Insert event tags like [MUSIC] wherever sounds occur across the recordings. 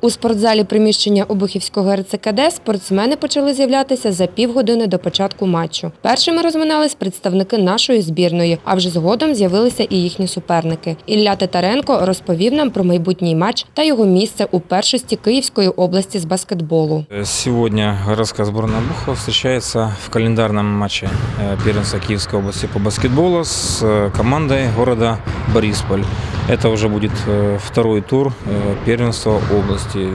У спортзалі приміщення Обухівського РЦКД спортсмени почали з'являтися за півгодини до початку матчу. Першими розминались представники нашої збірної, а вже згодом з'явилися і їхні суперники. Ілля Титаренко розповів нам про майбутній матч та його місце у першості Київської області з баскетболу. Сегодня городская сборная Бухова встречается в календарном матче э, первенства Киевской области по баскетболу с э, командой города Борисполь. Это уже будет э, второй тур э, первенства области.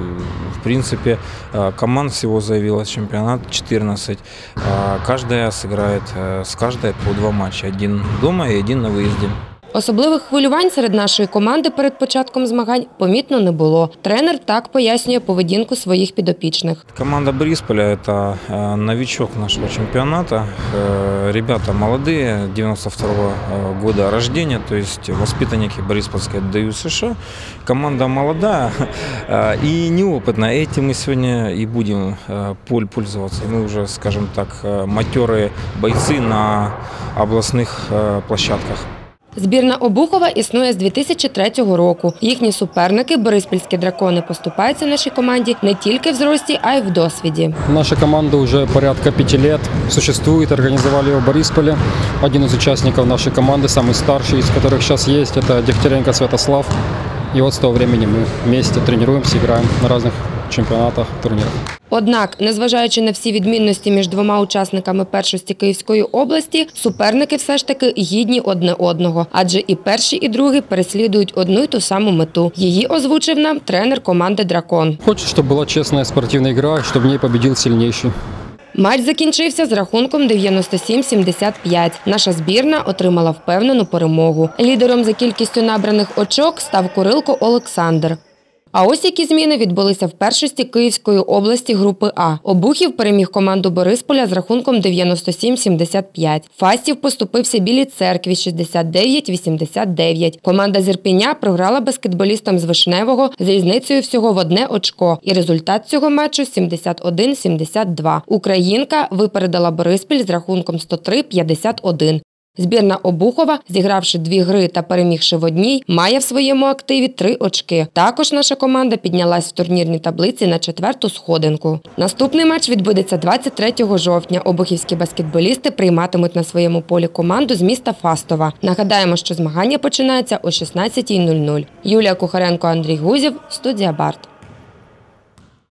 В принципе, э, команд всего заявилось чемпионат 14. А Каждая сыграет с каждой по два матча. Один дома и один на выезде. Особливих хвилювань серед нашої команди перед початком змагань помітно не було. Тренер так пояснює поведінку своїх підопічних. Команда Борисполя – это э, новичок нашего чемпионата. Э, Ребята молодые, 92 -го года рождения, то есть воспитанники Бориспольской ДЮ США. Команда молодая [LAUGHS] э, и неопытная. Этим мы сегодня и будем э, поль- пользоваться. Мы уже, скажем так, э, матерые бойцы на областных э, площадках. Збірна Обухова існує з 2003 року. Їхні суперники, бориспільські дракони, поступаються нашій команді не тільки в зрості, а й в досвіді. Наша команда уже порядка пяти лет существует, организовали ее в Борисполе. Один из участников нашей команды, самый старший из которых сейчас есть, это Дегтяренко Святослав. И вот с того времени мы вместе тренируемся, играем на разных чемпионатах, турнирах. Однак, незважаючи на всі відмінності між двома учасниками першості Київської області, суперники все ж таки гідні одне одного, адже і перші, і другі переслідують одну й ту саму мету. Її озвучив нам тренер команди Дракон. Хочет, чтобы была честная спортивная игра, и чтобы в ней победил сильнейший. Матч закінчився з рахунком 97-75. Наша збірна отримала впевнену перемогу. Лідером за кількістю набраних очок став Курилко Олександр. А ось які зміни відбулися в першості Київської області групи А. Обухів переміг команду Борисполя з рахунком 97-75. Фастів поступився Білій церкві 69-89. Команда Зірпіня програла баскетболістам з Вишневого з різницею всього в одне очко. І результат цього матчу 71-72. Українка випередила Бориспіль з рахунком 103-51. Збірна Обухова, зігравши дві гри та перемігши в одній, має в своєму активі три очки. Також наша команда піднялась в турнірній таблиці на четверту сходинку. Наступний матч відбудеться 23 жовтня. Обухівські баскетболісти прийматимуть на своєму полі команду з міста Фастова. Нагадаємо, що змагання починаються о 16.00. Юлія Кухаренко, Андрій Гузів, студія Барт.